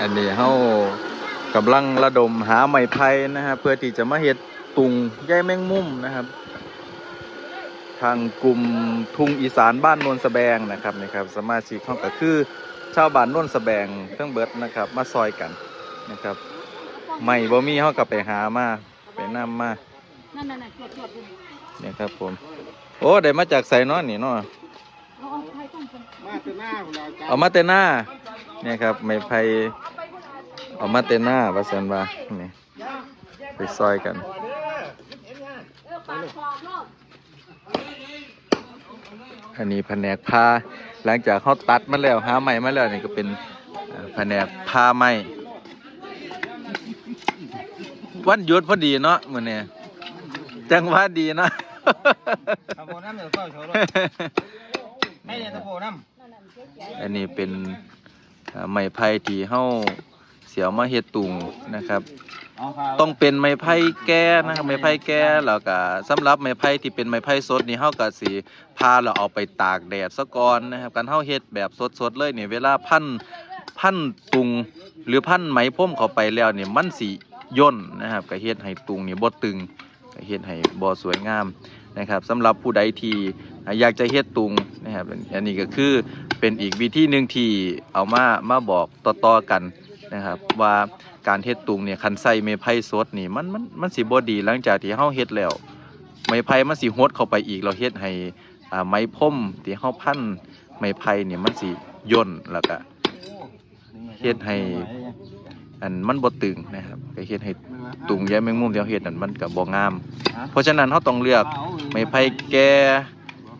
อันนี้เฮากำลังระดมหาไม้ไผ่นะครับเพื่อที่จะมาเฮ็ดตุงใยแมงมุมนะครับ ทางกลุ่มทุ่งอีสานบ้านโนนสแบงนะครับนะครับ สมาชิกเขาก็คือชาวบ้านโนนสแบงเครื่องเบิดนะครับ มาซอยกันนะครับไม่บ่มีเขาก็ไปหามาไปนํมานั่นนั่นจวดจวดดูเนี่ยครับผม โอ้ได้มาจากไสเนาะนี่เนาะเอาเอาใครต้องเป็นมาเตหน้าของเราจ้าเอามาแต่หน้าเนี่ยครับไม้ไผ่ เอามาแต่หน้าว่าซั่นว่านี่ไปซอยกันเออปากขอบโลดอันนี้แผนกผ้าหลังจากเขาตัดมาแล้วหาไม้มาแล้วนี่ก็เป็นเอ่อแผนกผ้าไม้วันหยุดพอดีเนาะมื้อนี้จังหวะดีเนาะตะโพน้ำเดี๋ยวเข้าโชว์รถให้เนี่ยตะโพน้นั่นนั่นเจ๊เจ๊อันนี้เป็นเอ่อไม้ไผ่ที่เฮา เสียวมาเฮ็ดตุงนะครับำเอาค่ะต้องเป็นไม้ไผ่แก่นะครับไม้ไผ่แก่แล้วก็สำหรับไม้ไผ่ที่เป็นไม้ไผ่สดนี่เฮาก็สิพาเราเอาไปตากแดดซะก่อนนะครับการเฮาเฮ็ดแบบสดๆเลยนี่เวลาพันพันตุงหรือพันไหมพรมเข้าไปแล้วนี่มันสิย่นนะครับก็เฮ็ดให้ตุงนี่บ่ตึงก็เฮ็ดให้บ่สวยงามนะครับสำหรับผู้ใดที่อยากจะเฮ็ดตุงนะครับอันนี้ก็คือเป็นอีกวิธีหนึ่งที่เอามามาบอกต่อๆกัน นะครับ ว่าการเฮ็ดตุงเนี่ยคันใส่ไม้ไผ่สดนี่มันมันมันสิบ่ดีหลังจากที่เฮาเฮ็ดแล้ว ไม้ไผ่มันสิหดเข้าไปอีกเราเฮ็ดให้อ่าไม้พรมที่เฮาพันไม้ไผ่เนี่ยมันสิย่นแล้วก็เฮ็ดให้อันมันบ่ตึงนะครับก็เฮ็ดให้ตุงแยมแมงมุมที่เฮาเฮ็ดนั่นมันก็บ่งาม เพราะฉะนั้นเฮาต้องเลือกไม้ไผ่แก่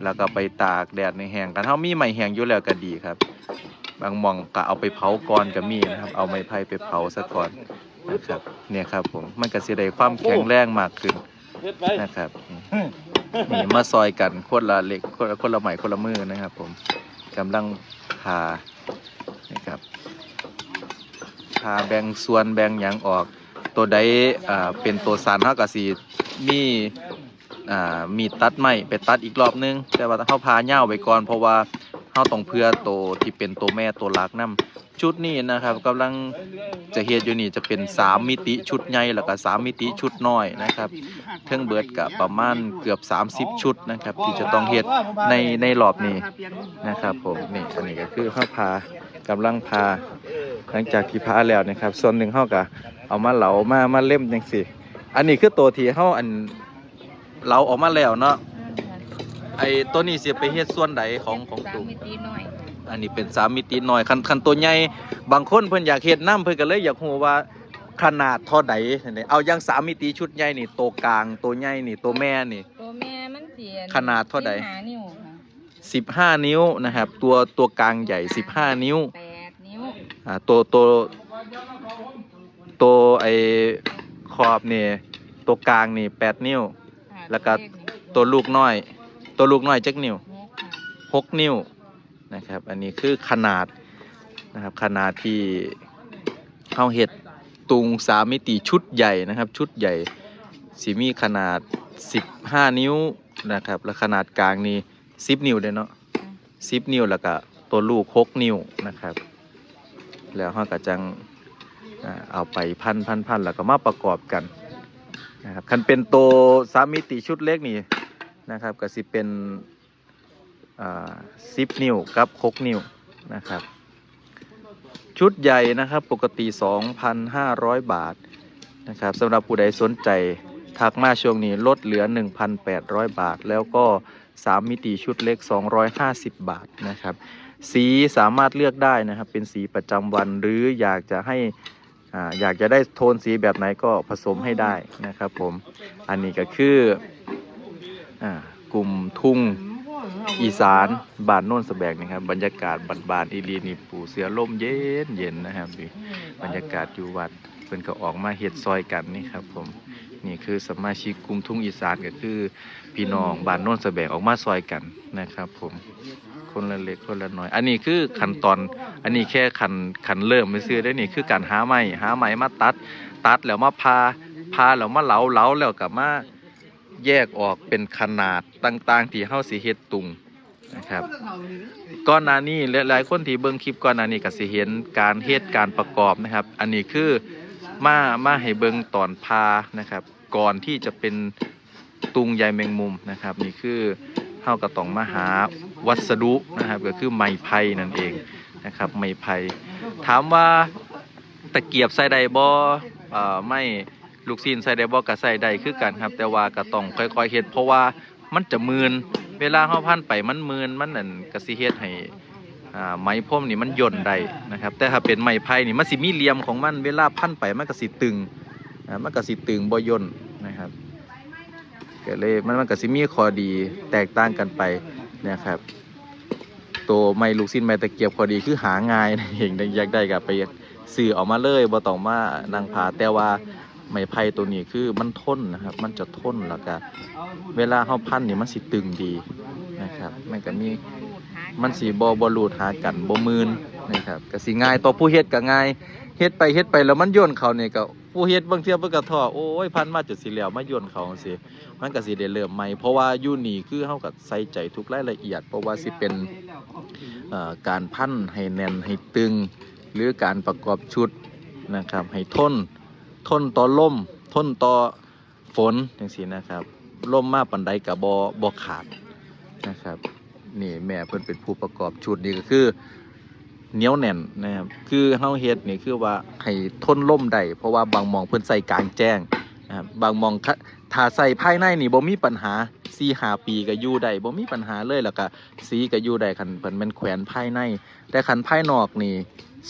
แล้วก็ไปตากแดดในแห้งกันเฮามีไม้แห้งอยู่แล้วก็ดีครับ บางม่องก็เอาไปเผาก่อนก็มีนะครับ เอาไม้ไผ่ไปเผาซะก่อนนะครับ เนี่ยครับผมมันก็สิได้ความแข็งแรงมากขึ้นนะครับนี่มาซอยกันคนละเล็กคนละคนละไม้คนละมือนะครับ ผมกำลังพานะครับพาแบ่งส่วนแบ่งหยังออกตัวใดอ่าเป็นตัวสารเฮาก็สิมีอ่ามีตัดไม้ไปตัดอีกรอบนึง แต่ว่าเฮาพาเหย้าไปก่อนเพราะว่า เฮาต้องเพื่อโตที่เป็นตัวแม่ตัวหลักนํชุดนี้นะครับกำลังจะเฮ็ดอยู่นี่จะเป็น 3 มิติชุดใหญ่แล้วก็3มิติชุดน้อยนะครับเครื่องเบิดกับประมาณเกือบ 30 ชุดนะครับ ที่จะต้องเฮ็ดในในรอบนี้นะครับผมนี่อันนี้ก็คือเฮาพากำลังพา หลังจากที่พาแล้วนะครับ ส่วนหนึ่งเฮาก็เอามาเหลามามาเล่มจังซี่อันนี้คือตัวที่เฮาอันเหลาออกมาแล้วเนาะ ไอ้ตัวนี้สิไปเฮ็ดส่วนใดของของสามตุ่มมิติหน่อยอันนี้เป็นสามมิติน้อยคันคันตัวใหญ่บางคนเพิ่นอยากเฮ็ดน้ำเพิ่นก็เลยอยากรู้ว่าขนาดเท่าใดนี่เอาอย่างสามมิติชุดใหญ่นี่ตัวกลางตัวใหญ่นี่ตัวแม่นี่ตัวแม่มันเสียขนาดเท่าใดสิบห้นิ้วค่ะ15นิ้วนะครับ ตัวตัวกลางใหญ่15นิ้วแปดนิ้วอ่าตัวตัวตัวไอขอบนี่ตัวกลางนี่8นิ้ว ค่ะแล้วก็เขนี่ตัวลูกน้อย ตัวลูกน้อยจักนิ้วหกค่ะ6นิ้วนะครับ อันนี้คือขนาดนะครับขนาดที่เฮาเฮ็ดตุงสามมิติชุดใหญ่นะครับ ชุดใหญ่สิมีขนาด 15 นิ้วนะครับ และขนาดกลางนี่10 นิ้วเด้เนาะ10 นิ้วแล้วก็ตัวลูก 6 นิ้วนะครับ แล้วเฮาก็จังอ่าเอาไปพันพันพันแล้วก็มาประกอบกันนะครับคันเป็นตัวสามมิติชุดเล็กนี่ นะครับก็สิเป็นอ่า10นิ้วกับ6นิ้วนะครับ ชุดใหญ่นะครับปกติ 2,500 บาทนะครับสำหรับผู้ใดสนใจทักมาช่วงนี้ลดเหลือ 1,800 บาท แล้วก็ 3 มิติชุดเล็ก 250 บาทนะครับ สีสามารถเลือกได้นะครับ เป็นสีประจำวันหรืออยากจะให้อ่าอยากจะได้โทนสีแบบไหนก็ผสมให้ได้นะครับผม อันนี้ก็คือ กลุ่มทุ่งอีสานบ้านโน่นสะแบกนะครับ บรรยากาศบานๆอีหลีนี่ปูเสือล่มเย็นเย็นนะครับนี่บรรยากาศอยู่วัดเพิ่นก็ออกมาเฮ็ดซอยกันนี่ครับผมนี่คือสมาชิกกลุ่มทุ่งอีสานก็คือ พี่น้องบ้านโน่นสะแบกออกมาซอยกันนะครับ ผมคนละเล็กคนละน้อย อันนี้คือขั้นตอน อันนี้แค่ขันขันเริ่มไม่ซื้อได้นี่คือการหาไม้หาไม้มาตัด ตัดแล้วมาพาพาแล้วมาเหลาเหลาแล้วกับมา แยกออกเป็นขนาดต่างๆ ที่เฮาสิเฮ็ดตุงนะครับก่อนหน้านี้หลายๆคนที่เบิ่งคลิปก่อนหน้านี้ก็สิเห็นการเฮ็ดการประกอบนะครับ อันนี้คือมามาให้เบิ่งตอนพานะครับ ก่อนที่จะเป็นตุงใยแมงมุมนะครับ นี่คือเฮาก็ต้องมาหาวัสดุนะครับ ก็คือไม้ไผ่นั่นเองนะครับ ไม้ไผ่ถามว่าตะเกียบใส่ได้บ่เอ่อไม่ ลูกซีนใส่ได้บ่ก็ใส่ได้คือกันครับ แต่ว่าก็ต้องค่อยๆเฮ็ดเพราะว่ามันจะมืนเวลาเฮาพันไปมันมืนมันนั่นก็สิเฮ็ดให้อ่าไม้พรมนี่มันย่นได้นะครับ แต่ถ้าเป็นไม้ไผ่นี่มันสิมีเหลี่ยมของมันเวลาพันไปมันก็สิตึงอ่ามันก็สิตึงบ่ย่นนะครับก็เลยมันมันก็สิมีข้อดีแตกต่างกันไปนะครับตัวไม้ลูกสิ้นไม้ตะเกียบข้อดีคือหาง่ายนั่นเองอยากได้ก็ไปซื้อออกมาเลยบ่ต้องมานั่งผาแต่ว่า ไม้ไผ่ตัวนี้คือมันทนนะครับ มันจะทนแล้วก็เวลาเฮาพันนี่มันสิตึงดีนะครับมันก็มีมันสิบ่บ่รูดหากันบ่มืนนะครับก็สิง่ายต่อผู้เฮ็ดก็ง่ายเฮ็ดไปเฮ็ดไปแล้วมันโย่นเขาเนี่ก็ผู้เฮ็ดบางเที่ยเพิ่นก็ท้อโอ้ยพันมาจุดสิแล้วมาโย่นเขาจังซี่มันก็สิได้เริ่มใหม่เพราะว่ายู่นี่คือเฮาก็ใส่ใจทุกรายละเอียด เพราะว่าสิเป็นการพันให้แน่นให้ตึง หรือการประกอบชุดนะครับให้ทน ทนต่อลมทนต่อฝนอย่างสีนะครับล่มมากปันใดกับบอบอขาดนะครับนี่แม่เพิ่นเป็นผู้ประกอบชุดนี่ก็คือเหนียวแน่นนะครับคือเฮาเฮ็ดนี่คือว่าให้ทนล่มได้เพราะว่าบางมองเพิ่นใส่กลางแจ้งนะครับบางมองถ้าใส่ภายในนี่บ่มีปัญหา 4 5ปีก็อยู่ได้บ่มีปัญหาเลยแล้วก็สีก็อยู่ได้คันเพิ่นแม่นแขวนภายใน แต่คันภายนอกนี่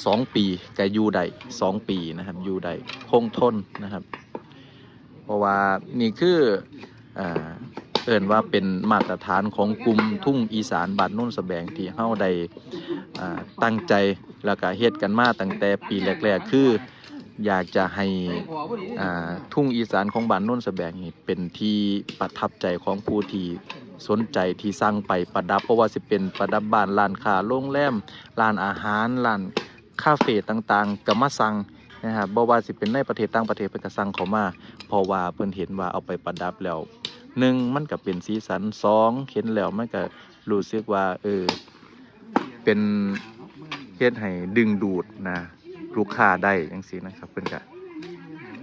สองปีก็อยู่ได้สองปีนะครับอยู่ได้คงทนนะครับ เพราะว่านี่คืออ่าเอิ่นว่าเป็นมาตรฐานของกลุ่มทุ่งอีสานบ้านโนุ่นสะแบงที่เฮาได้ตั้งใจแล้วก็เฮ็ดกันมาตั้งแต่ปีแรก ๆ คือ อยากจะให้ทุ่งอีสานของบ้านโนุ่นสแบงนี่เป็นที่ประทับใจของผู้ที่สนใจที่สร้างไปประดับเพราะว่าสิเป็นประดับบ้านร้านค้าโรงแรมร้านอาหารร้านคาเฟ่ต่างๆก็มาสั่งนะครับบ่ว่าสิเป็นในประเทศต่างประเทศเพิ่นก็สั่งเขามาเพราะว่าเพิ่นเห็นว่าเอาไปประดับแล้วหนึ่งมันก็เป็นสีสันสองเห็นแล้วมันก็รู้สึกว่าเออเป็นเฮ็ดให้ดึงดูดนะ ลูกค้าได้จังซี่นะครับเพิ่นก็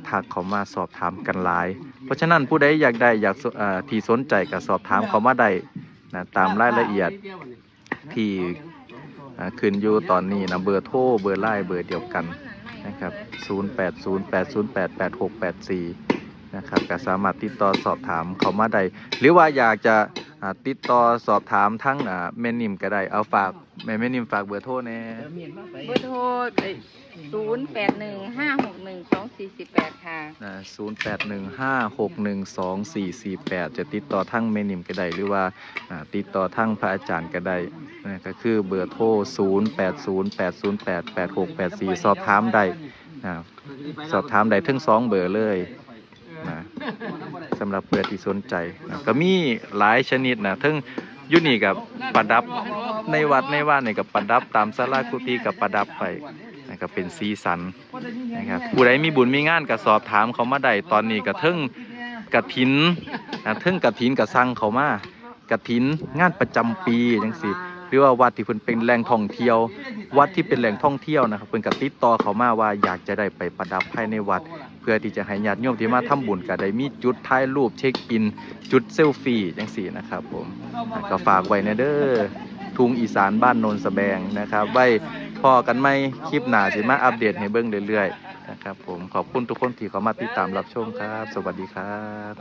ทักเขามาสอบถามกันหลาย เพราะฉะนั้นผู้ใดอยากได้อยากสเอ่อที่สนใจก็สอบถามเขามาได้นะตามรายละเอียดที่อ่าขึ้นอยู่ตอนนี้นะเบอร์โทรเบอร์ไลน์เบอร์เดียวกันนะครับ 0808088684 นะครับก็สามารถติดต่อสอบถามเขามาได้หรือว่าอยากจะ ติดต่อสอบถามทั้งอ่าแม่นิมก็ได้ เอาฝากแม่แม่นิมฝากเบอร์โทรแน่เบอร์โทรศูนย์แปดหนึ่งห้าหกหนึ่งสองสี่สิบแปดค่ะนะ0815612448จะติดต่อทั้งแม่นิมก็ได้หรือว่าอ่าติดต่อทั้งพระอาจารย์ก็ได้นะก็คือเบอร์โทร0808088684สอบถามได้นะสอบถามได้ทั้งสองเบอร์เลยนะ สำหรับเพื่อที่สนใจนะก็มีหลายชนิดนะทั้งยุนี่กับประดับในวัดในว่านนี่กับประดับตามสารากุฏิกับประดับไปนะก็เป็นสีสันนะครับผู้ใดมีบุญมีงานก็สอบถามเขามาได้ตอนนี้ก็เทิงกระถินนะเทิงกระถินกระสั่งเขามากระถินงานประจำปีจังสิหรือว่าวัดที่เพิ่นเป็นแหล่งท่องเที่ยว วัดที่เป็นแหล่งท่องเที่ยวนะครับเพิ่นก็ติดต่อเขามาว่าอยากจะได้ไปประดับภายในวัด เพื่อที่จะให้ญาติโยมที่มาทำบุญก็ได้มีจุดถ่ายรูปเช็คอิน จุดเซลฟี่จังสี่นะครับผมอะก็ฝากไว้นะเด้อทุงอีสานบ้านโนนสแบงนะครับไว้พอกันไม่คลิปหนาสิมาอัปเดตให้เบิ้งเรื่อยๆนะครับผมขอบคุณทุกคนที่เข้ามาติดตามรับชมครับ สวัสดีครับ